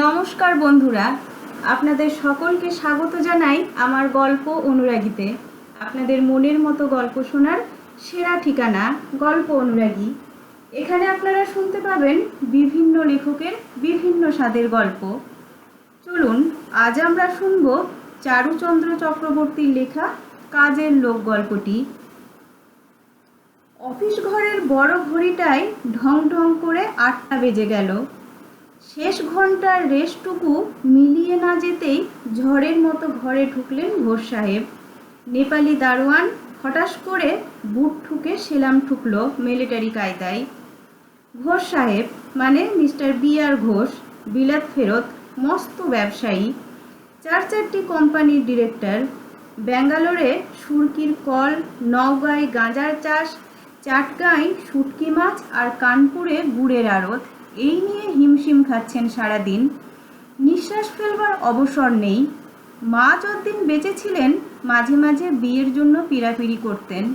নমস্কার বন্ধুরা, আপনাদের সকলকে স্বাগত জানাই আমার গল্প অনুরাগীতে। আপনাদের মনের মতো গল্প শোনার সেরা ঠিকানা গল্প অনুরাগী। এখানে আপনারা শুনতে পাবেন বিভিন্ন লেখকের বিভিন্ন স্বাদের গল্প। চলুন, আজ আমরা শুনব চারুচন্দ্র চক্রবর্তীর লেখা কাজের লোক গল্পটি। অফিস ঘরের বড় ঘড়িটায় ঢং ঢং করে আটটা বেজে গেল। শেষ ঘণ্টার রেস্টটুকু মিলিয়ে না যেতেই ঝড়ের মতো ঘরে ঢুকলেন ঘোষ সাহেব। নেপালি দারোয়ান হঠাৎ করে বুট ঠুকে সেলাম ঠুকলো মিলিটারি কায়দায়। ঘোষ সাহেব মানে মিস্টার বি আর ঘোষ, বিলাত ফেরত, মস্ত ব্যবসায়ী, চার চারটি কোম্পানির ডিরেক্টর, ব্যাঙ্গালোরে সুরকির কল, নওগাঁয় গাঁজার চাষ, চাটগাঁয় শুটকি মাছ আর কানপুরে গুড়ের আড়ত। এই নিয়ে হিমশিম খাচ্ছেন সারাদিন। নিঃশ্বাস ফেলবার অবসর নেই। মা যতদিন বেঁচে ছিলেন, মাঝে মাঝে বিয়ের জন্য পিড়াপিড়ি করতেন।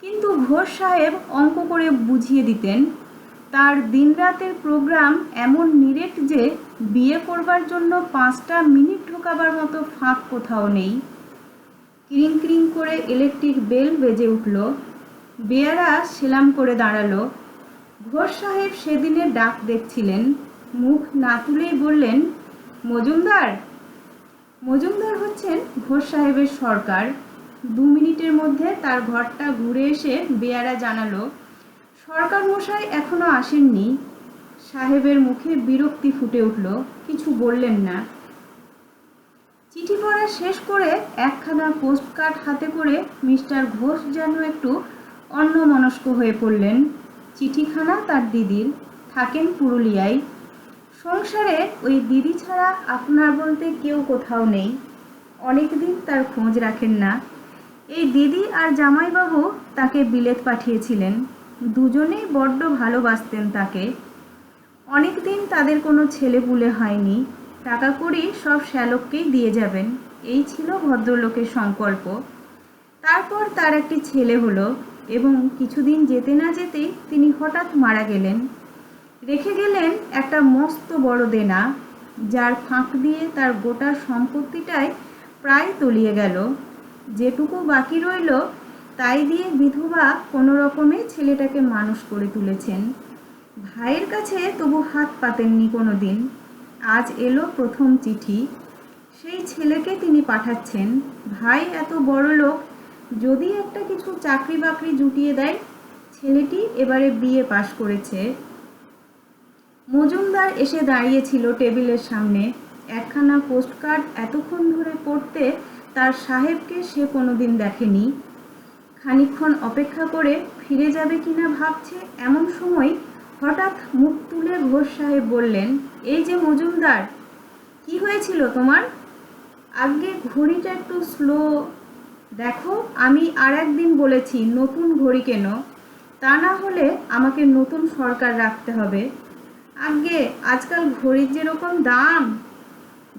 কিন্তু ঘোষ সাহেব অঙ্ক করে বুঝিয়ে দিতেন, তার দিনরাতের প্রোগ্রাম এমন নিরেট যে বিয়ে করবার জন্য পাঁচটা মিনিট ঢোকাবার মতো ফাঁক কোথাও নেই। ক্রিং ক্রিং করে ইলেকট্রিক বেল বেজে উঠল। বেয়ারা সেলাম করে দাঁড়াল। ঘোষ সাহেব সেদিনে ডাক দেখছিলেন। মুখ না তুলেই বললেন, মজুমদার মজুমদার হচ্ছেন ঘোষ সাহেবের সরকার। দু মিনিটের মধ্যে তার ঘরটা ঘুরে এসে বেয়ারা জানালো, সরকার মশাই এখনও আসেননি। সাহেবের মুখে বিরক্তি ফুটে উঠল, কিছু বললেন না। চিঠি পড়া শেষ করে একখানা পোস্ট কার্ড হাতে করে মিস্টার ঘোষ যেন একটু অন্যমনস্ক হয়ে পড়লেন। চিঠিখানা তার দিদির। থাকেন পুরুলিয়ায়। সংসারে ওই দিদি ছাড়া আপনার বলতে কেউ কোথাও নেই। অনেক দিন তার খোঁজ রাখেন না। এই দিদি আর জামাইবাবু তাকে বিলেত পাঠিয়েছিলেন। দুজনেই বড্ড ভালোবাসতেন তাকে। অনেক দিন তাদের কোনো ছেলে পুলে হয়নি। টাকা কড়ি সব শ্যালককেই দিয়ে যাবেন। এই ছিল ভদ্রলোকের সংকল্প। তারপর তার একটি ছেলে হলো। এবং কিছুদিন যেতে না যেতেই তিনি হঠাৎ মারা গেলেন। রেখে গেলেন একটা মস্ত বড় দেনা, যার ফাঁক দিয়ে তার গোটা সম্পত্তিটাই প্রায় তলিয়ে গেল। যেটুকু বাকি রইল, তাই দিয়ে বিধবা কোনো রকমে ছেলেটাকে মানুষ করে তুলেছেন। ভাইয়ের কাছে তবু হাত পাতেননি কোনো দিন আজ এলো প্রথম চিঠি। সেই ছেলেকে তিনি পাঠাচ্ছেন। ভাই এত বড় লোক যদি একটা কিছু চাকরি বাকরি জুটিয়ে দেয়, ছেলেটি এবারে বিয়ে পাশ করেছে। মজুমদার এসে দাঁড়িয়েছিল টেবিলের সামনে। একখানা পোস্টকার্ড এতক্ষণ ধরে পড়তে তার সাহেবকে সে কোনোদিন দেখেনি। খানিকক্ষণ অপেক্ষা করে ফিরে যাবে কিনা ভাবছে এমন সময় হঠাৎ মুখ তুলে ঘোষ সাহেব বললেন, এই যে মজুমদার, কি হয়েছিল তোমার? আগে ঘড়িটা একটু স্লো দেখো, আমি আর একদিন বলেছি, নতুন ঘড়ি কেন। তা না হলে আমাকে নতুন সরকার রাখতে হবে। আগে আজকাল ঘড়ির যেরকম দাম।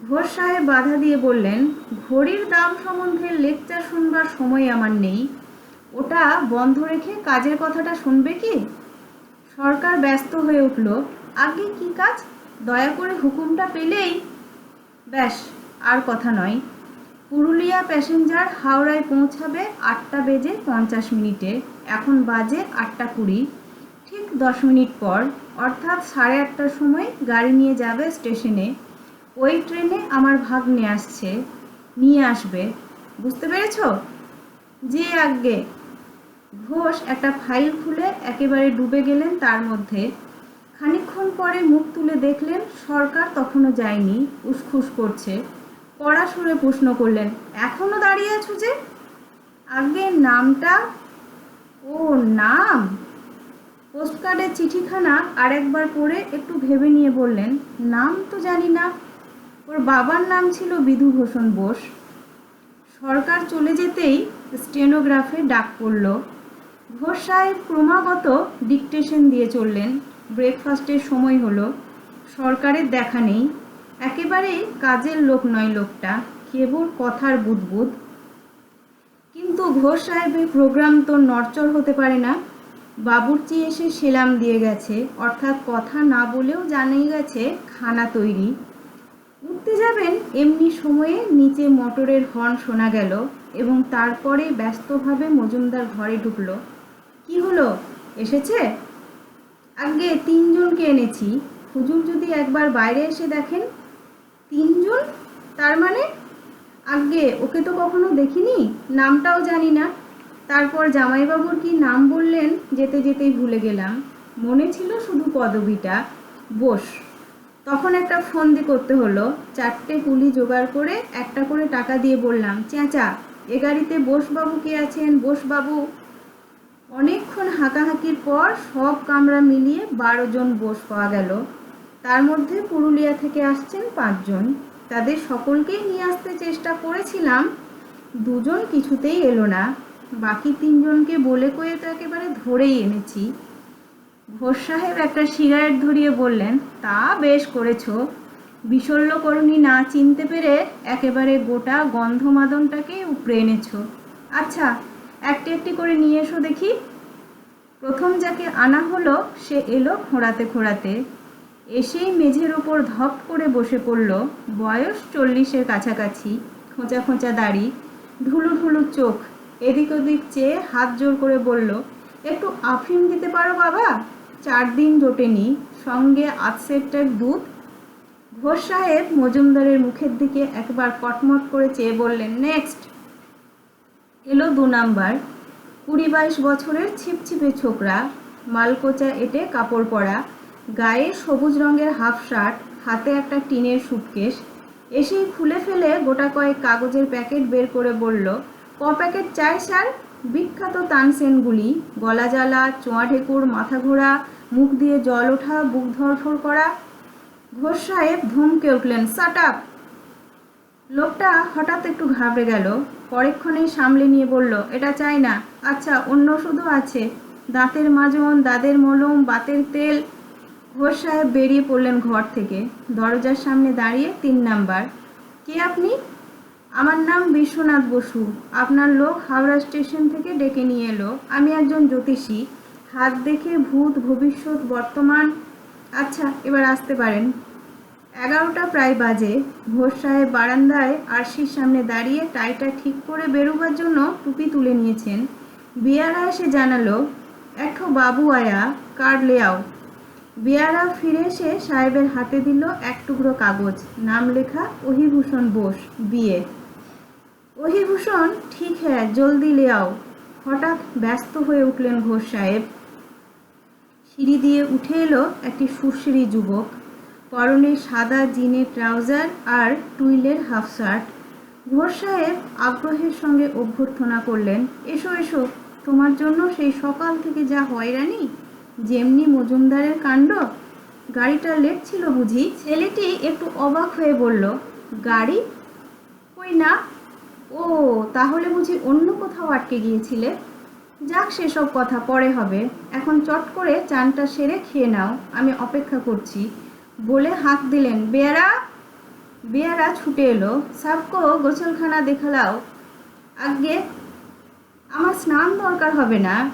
ঘোষ সাহেব বাধা দিয়ে বললেন, ঘড়ির দাম সম্বন্ধে লেকচার শুনবার সময় আমার নেই। ওটা বন্ধ রেখে কাজের কথাটা শুনবে কি? সরকার ব্যস্ত হয়ে উঠল। আগে কি কাজ? দয়া করে হুকুমটা পেলেই? ব্যাস, আর কথা নয়। পুরুলিয়া প্যাসেঞ্জার হাওড়ায় পৌঁছাবে আটটা বেজে পঞ্চাশ মিনিটে। এখন বাজে আটটা কুড়ি। ঠিক দশ মিনিট পর, অর্থাৎ সাড়ে আটটার সময় গাড়ি নিয়ে যাবে স্টেশনে। ওই ট্রেনে আমার ভাগ্নে আসছে, নিয়ে আসবে। বুঝতে পেরেছ? যে আজ্ঞে। ঘোষ একটা ফাইল খুলে একেবারে ডুবে গেলেন তার মধ্যে। খানিকক্ষণ পরে মুখ তুলে দেখলেন, সরকার তখনও যায়নি, উসখুস করছে। কড়া সুরে প্রশ্ন করলেন, এখনও দাঁড়িয়ে আছো যে? আগে নামটা, ও নাম? পোস্টকার্ডের চিঠিখানা আরেকবার পড়ে একটু ভেবে নিয়ে বললেন, নাম তো জানি না। ওর বাবার নাম ছিল বিধুভূষণ বোস। সরকার চলে যেতেই স্টেনোগ্রাফে ডাক পড়ল। ঘোষ সাহেব ক্রমাগত ডিকটেশন দিয়ে চললেন। ব্রেকফাস্টের সময় হলো। সরকারের দেখা নেই। একেবারেই কাজের লোক নয় লোকটা, কেবল কথার বুদবুদ। কিন্তু ঘোষ সাহেবের প্রোগ্রাম তো নড়চড় হতে পারে না। বাবুর্চি এসে সেলাম দিয়ে গেছে, অর্থাৎ কথা না বলেও জানিয়ে গেছে খানা তৈরি। উঠতে যাবেন এমনি সময়ে নিচে মোটরের হর্ন শোনা গেল এবং তারপরে ব্যস্তভাবে মজুমদার ঘরে ঢুকলো। কি হলো? এসেছে? আগে তিনজনকে এনেছি। হুজুর যদি একবার বাইরে এসে দেখেন তিনজন? তার মানে? আগে ওকে তো কখনো দেখিনি? নামটাও জানি না। তারপর জামাইবাবুর কি নাম বললেন? যেতে যেতেই ভুলে গেলাম। মনে ছিল শুধু পদবিটা। বোস, তখন একটা ফোন ফন্দি করতে হলো। চারটে কুলি জোগাড় করে একটা করে টাকা দিয়ে বললাম, চেঁচা, এ গাড়িতে বোসবাবু কে আছেন? বোসবাবু? অনেকক্ষণ হাঁকাহাঁকির পর সব কামরা মিলিয়ে বারো জন বোস পাওয়া গেল। তার মধ্যে পুরুলিয়া থেকে আসছেন পাঁচজন। তাদের সকলকেই নিয়ে আসতে চেষ্টা করেছিলাম। দুজন কিছুতেই এলো না। বাকি তিনজনকে বলে কয়ে তো একেবারে ধরেই এনেছি। ঘোষ সাহেব একটা সিগারেট ধরিয়ে বললেন, তা বেশ করেছ। বিশল্যকরণী না চিনতে পেরে একেবারে গোটা গন্ধমাদনটাকে উপড়ে এনেছো। আচ্ছা একটি একটি করে নিয়ে এসো দেখি। প্রথম যাকে আনা হলো, সে এলো খোঁড়াতে খোঁড়াতে। এসেই মেঝের ওপর ধপ করে বসে পড়ল। বয়স চল্লিশের কাছাকাছি। খোঁচা খোঁচা দাড়ি ঢুলু ঢুলু চোখ, এদিক ওদিক চেয়ে হাত জোর করে বলল, একটু আফিম দিতে পারো বাবা? চার দিন জোটেনি সঙ্গে আধসেরটার দুধ? ঘোষ সাহেব মজুমদারের মুখের দিকে একবার কটমট করে চেয়ে বললেন, নেক্সট। এলো দু নাম্বার। কুড়ি বাইশ বছরের ছিপছিপে ছোকরা, মালকোচা এটে কাপড় পরা গায়ে সবুজ রঙের হাফ শার্ট, হাতে একটা টিনের সুটকেস। এসেই খুলে ফেলে গোটা কয়েক কাগজের প্যাকেট বের করে বলল, ক প্যাকেট চাই স্যার? বিখ্যাত তানসেনগুলি, গলা জ্বালা, চোঁয়া ঢেকুর, মাথা ঘোরা, মুখ দিয়ে জল ওঠা, বুক ধরফর করা। ঘোষ সাহেব ধমকে উঠলেন সাট আপ লোকটা হঠাৎ একটু ঘাবড়ে গেল, পরেক্ষণেই সামলে নিয়ে বলল, এটা চাই না। আচ্ছা অন্য শুধু আছে। দাঁতের মাজন, দাঁতের মলম, বাতের তেল ঘোষ সাহেব বেরিয়ে পড়লেন ঘর থেকে। দরজার সামনে দাঁড়িয়ে তিন নাম্বার। কে আপনি? আমার নাম বিশ্বনাথ বসু। আপনার লোক হাওড়া স্টেশন থেকে ডেকে নিয়ে এলো। আমি একজন জ্যোতিষী। হাত দেখে ভূত, ভবিষ্যৎ, বর্তমান। আচ্ছা এবার আসতে পারেন। এগারোটা প্রায় বাজে। ঘোষ সাহেব বারান্দায় আরশির সামনে দাঁড়িয়ে টাইটা ঠিক করে বেরোবার জন্য টুপি তুলে নিয়েছেন। বিয়ারা এসে জানালো একঠো বাবু আয়া, কার্ড লেয়াও বিয়ারা ফিরে এসে সাহেবের হাতে দিল এক টুকরো কাগজ। নাম লেখা অহিভূষণ বোস, বিয়ে। অহিভূষণ, ঠিক হ্যাঁ জলদি লেয়াও হঠাৎ ব্যস্ত হয়ে উঠলেন ঘোষ সাহেব। সিঁড়ি দিয়ে উঠে এলো একটি সুশ্রী যুবক। পরনে সাদা জিনের ট্রাউজার আর টুইলের হাফ শার্ট। ঘোষ সাহেব আগ্রহের সঙ্গে অভ্যর্থনা করলেন, এসো এসো, তোমার জন্য সেই সকাল থেকে যা হয়রানি যেমনি মজুমদারের কাণ্ড, গাড়িটা লেট ছিল বুঝি। ছেলেটি একটু অবাক হয়ে বলল, গাড়ি? কই না? ও, তাহলে বুঝি অন্য কোথাও আটকে গিয়েছিলে। যাক সেসব কথা, পরে হবে। এখন চট করে চানটা সেরে খেয়ে নাও, আমি অপেক্ষা করছি। বলে হাঁক দিলেন। বেয়ারা বেয়ারা ছুটে এলো। সাবকো, গোসলখানা দেখালাও। আগে আমার স্নান দরকার হবে না।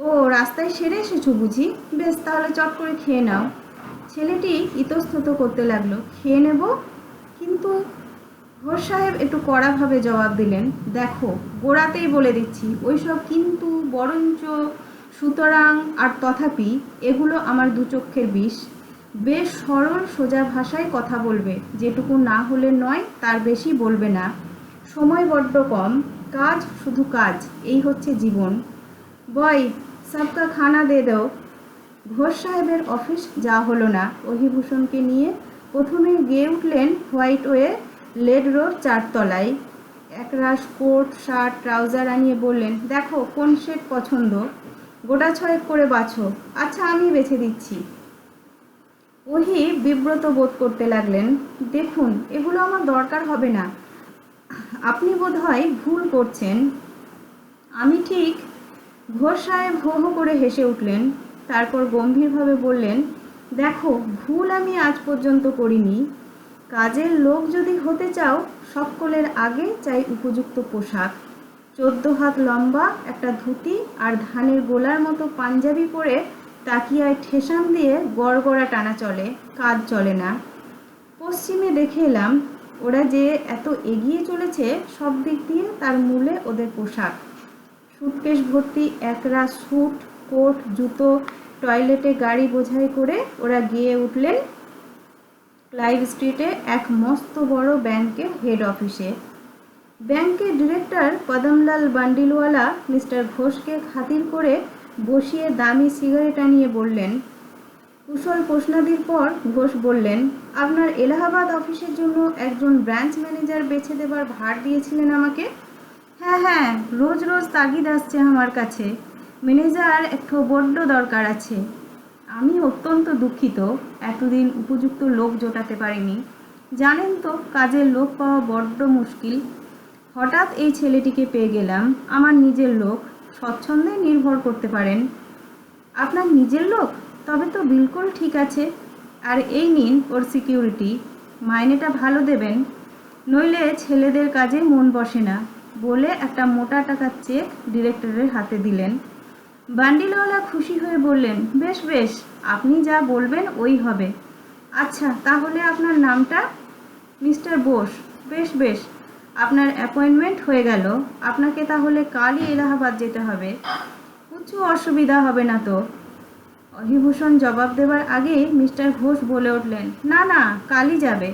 ও, রাস্তায় সেরে এসেছ বুঝি? বেশ, তাহলে চট করে খেয়ে নাও। ছেলেটি ইতস্তত করতে লাগল। খেয়ে নেব? কিন্তু ঘোষ সাহেব একটু কড়াভাবে জবাব দিলেন, দেখো, গোড়াতেই বলে দিচ্ছি, ওইসব কিন্তু বরঞ্চ সুতরাং আর তথাপি এগুলো আমার দু চক্ষের বিষ। বেশ সরল, সোজা ভাষায় কথা বলবে, যেটুকু না হলে নয়, তার বেশি বলবে না। সময় বড্ড কম, কাজ শুধু কাজ, এই হচ্ছে জীবন। বয় সবকা খানা দে দাও ঘোষ সাহেবের অফিস যা হলো না। অহিভূষণকে নিয়ে প্রথমে গিয়ে উঠলেন হোয়াইট ওয়ে লেড রোড চারতলায়। একরাশ কোট, শার্ট, ট্রাউজার আনিয়ে বললেন, দেখো, কোন শেড পছন্দ? গোটা ছয়েক করে বাছো। আচ্ছা আমি বেছে দিচ্ছি। ওহি বিব্রত বোধ করতে লাগলেন, দেখুন, এগুলো আমার দরকার হবে না। আপনি বোধহয় ভুল করছেন। আমি ঠিক ঘোষ সাহেব হো হো করে হেসে উঠলেন, তারপর গম্ভীরভাবে বললেন, দেখো, ভুল আমি আজ পর্যন্ত করিনি। কাজের লোক যদি হতে চাও, সকলের আগে চাই উপযুক্ত পোশাক। চোদ্দ হাত লম্বা, একটা ধুতি আর ধানের গোলার মতো পাঞ্জাবি পরে তাকিয়ায় ঠেসান দিয়ে গড়গড়া টানা চলে, কাজ চলে না। পশ্চিমে দেখে এলাম, ওরা যে এত এগিয়ে চলেছে, সব দিক দিয়ে তার মূলে ওদের পোশাক। সুটকেস ভর্তি একরা স্যুট কোট, জুতো, টয়লেটে গাড়ি বোঝাই করে ওরা গিয়ে উঠলেন ক্লাইভ স্ট্রিটে এক মস্ত বড় ব্যাংকের হেড অফিসে। ব্যাংকের ডিরেক্টর পদমলাল বান্ডিলওয়ালা মিস্টার ঘোষকে খাতির করে বসিয়ে দামি সিগারেট আনিয়ে বললেন, কুশল প্রশ্নাদির পর ঘোষ বললেন, আপনার এলাহাবাদ অফিসের জন্য একজন ব্রাঞ্চ ম্যানেজার বেছে দেবার ভার দিয়েছিলেন আমাকে। হ্যাঁ হ্যাঁ রোজ রোজ তাগিদ আসছে আমার কাছে। ম্যানেজার একটু বড্ড দরকার আছে। আমি অত্যন্ত দুঃখিত, এতদিন উপযুক্ত লোক জোটাতে পারিনি। জানেন তো, কাজের লোক পাওয়া বড্ড মুশকিল। হঠাৎ এই ছেলেটিকে পেয়ে গেলাম, আমার নিজের লোক। স্বচ্ছন্দে নির্ভর করতে পারেন। আপনার নিজের লোক? তবে তো বিলকুল ঠিক আছে। আর এই নিন ওর সিকিউরিটি। মাইনেটা ভালো দেবেন। নইলে ছেলেদের কাজে মন বসে না। বলে একটা মোটা টাকার চেক ডিরেক্টরের হাতে দিলেন। বান্ডিলওয়ালা খুশি হয়ে বললেন, বেশ বেশ, আপনি যা বলবেন ওই হবে। আচ্ছা তাহলে আপনার নামটা? মিস্টার বোস, বেশ বেশ, আপনার অ্যাপয়েন্টমেন্ট হয়ে গেল। আপনাকে তাহলে কালই এলাহাবাদ যেতে হবে। কিছু অসুবিধা হবে না তো? অহিভূষণ জবাব দেবার আগে মিস্টার ঘোষ বলে উঠলেন, না না, কালই যাবে।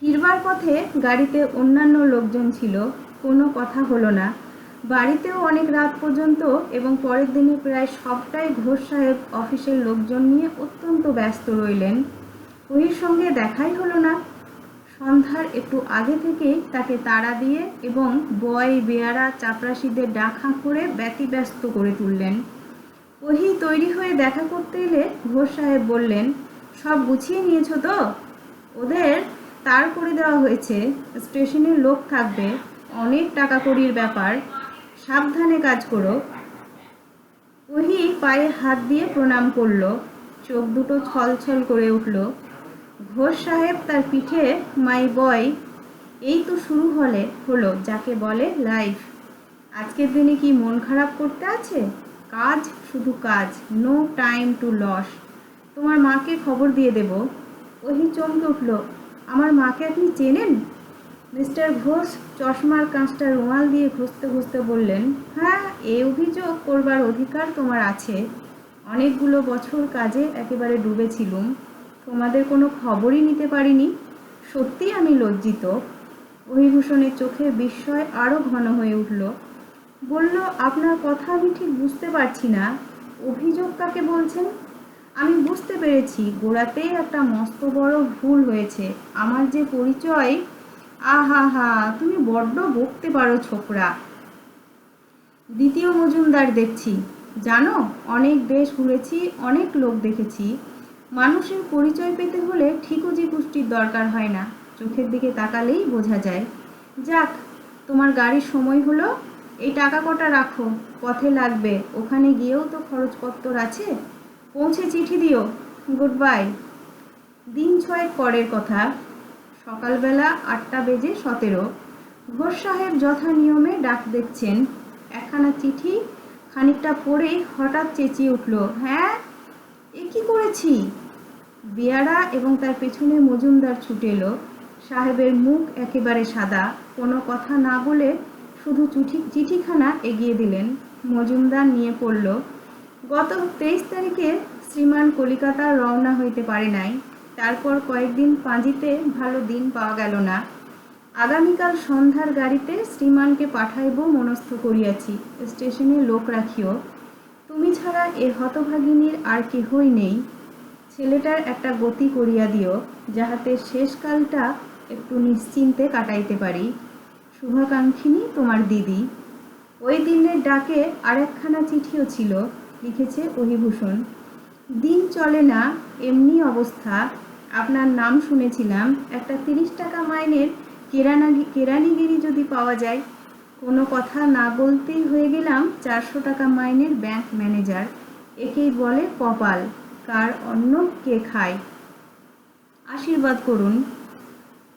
ফিরবার পথে গাড়িতে অন্যান্য লোকজন ছিল, কোনো কথা হলো না। বাড়িতেও অনেক রাত পর্যন্ত এবং পরের দিনে প্রায় সবটাই ঘোষ সাহেব অফিসের লোকজন নিয়ে অত্যন্ত ব্যস্ত রইলেন। ওহির সঙ্গে দেখাই হলো না। সন্ধ্যার একটু আগে থেকেই তাকে তাড়া দিয়ে এবং বয়, বেয়ারা, চাপরাশিদের ডাকা করে ব্যতিব্যস্ত করে তুললেন। ওহি তৈরি হয়ে দেখা করতে এলে ঘোষ সাহেব বললেন, সব গুছিয়ে নিয়েছো তো? ওদের তার করে দেওয়া হয়েছে, স্টেশনের লোক থাকবে, অনেক টাকা কড়ির ব্যাপার, সাবধানে কাজ করো। ওহি পায়ে হাত দিয়ে প্রণাম করল, চোখ দুটো ছলছল করে উঠল। ঘোষ সাহেব তার পিঠে, মাই বয়, এই তো শুরু হলে, হলো, যাকে বলে লাইফ। আজকের দিনে কি মন খারাপ করতে আছে? কাজ শুধু কাজ, নো টাইম টু লস। তোমার মাকে খবর দিয়ে দেব। ওহি চমকে উঠল আমার মাকে আপনি চেনেন? মিস্টার ঘোষ চশমার কাঁচটা রুমাল দিয়ে ঘষতে ঘষতে বললেন হ্যাঁ এ অভিযোগ করবার অধিকার তোমার আছে। অনেকগুলো বছর কাজে একেবারে ডুবেছিলুম। তোমাদের কোনো খবরই নিতে পারিনি। সত্যি আমি লজ্জিত। অভিভূষণের চোখে বিস্ময় আরও ঘন হয়ে উঠল। বলল, আপনার কথা আমি ঠিক বুঝতে পারছি না। অভিযোগ কাকে বলছেন? আমি বুঝতে পেরেছি গোড়াতেই একটা মস্ত বড় ভুল হয়েছে। আমার যে পরিচয় আহা হা তুমি বড্ড বকতে পারো ছোকরা। দ্বিতীয় মজুমদার দেখছি। জানো, অনেক দেশ ঘুরেছি, অনেক লোক দেখেছি। মানুষের পরিচয় পেতে হলে ঠিকুজি পুষ্টির দরকার হয় না। চোখের দিকে তাকালেই বোঝা যায়। যাক, তোমার গাড়ির সময় হলো। এই টাকা কটা রাখো, পথে লাগবে। ওখানে গিয়েও তো খরচপত্র আছে। পৌঁছে চিঠি দিও। গুড বাই দিন ছয়েক পরের কথা। সকালবেলা আটটা বেজে সতেরো। ঘোষ সাহেব যথা নিয়মে ডাক দেখছেন একখানা চিঠি খানিকটা পরেই হঠাৎ চেঁচিয়ে উঠল হ্যাঁ? এ কি করেছি? বেয়ারা এবং তার পেছনে মজুমদার ছুটে এলো। সাহেবের মুখ একেবারে সাদা। কোনো কথা না বলে শুধু চিঠি চিঠিখানা এগিয়ে দিলেন। মজুমদার নিয়ে পড়ল গত তেইশ তারিখে শ্রীমান কলিকাতা রওনা হইতে পারে নাই। তারপর কয়েকদিন পাঁজিতে ভালো দিন পাওয়া গেল না। আগামীকাল সন্ধ্যার গাড়িতে শ্রীমানকে পাঠাইব মনস্থ করিয়াছি। স্টেশনে লোক রাখিও। তুমি ছাড়া এ হতভাগিনীর আর কেহই নেই। ছেলেটার একটা গতি করিয়া দিও, যাহাতে শেষকালটা একটু নিশ্চিন্তে কাটাইতে পারি। শুভাকাঙ্ক্ষিনী তোমার দিদি। ওই দিনের ডাকে আরেকখানা চিঠিও ছিল। লিখেছে অহিভূষণ দিন চলে না, এমনি অবস্থা। আপনার নাম শুনেছিলাম, একটা তিরিশ টাকা মাইনের কেরানাগি, কেরানিগিরি যদি পাওয়া যায়। কোনো কথা না বলতেই হয়ে গেলাম চারশো টাকা মাইনের ব্যাংক ম্যানেজার। একেই বলে কপাল, কার অন্ন কে খায়? আশীর্বাদ করুন।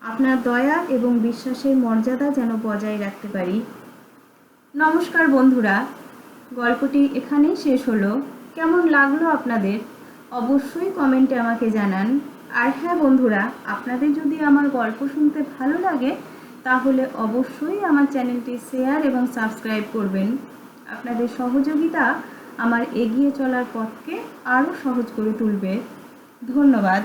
আপনার দয়া এবং বিশ্বাসের মর্যাদা যেন বজায় রাখতে পারি। নমস্কার বন্ধুরা গল্পটি এখানেই শেষ হলো। কেমন লাগল আপনাদের? অবশ্যই কমেন্টে আমাকে জানান। আর হ্যাঁ বন্ধুরা, আপনাদের যদি আমার গল্প শুনতে ভালো লাগে, তাহলে অবশ্যই আমার চ্যানেলটি শেয়ার এবং সাবস্ক্রাইব করবেন। আপনাদের সহযোগিতা আমার এগিয়ে চলার পথকে আরও সহজ করে তুলবে। ধন্যবাদ।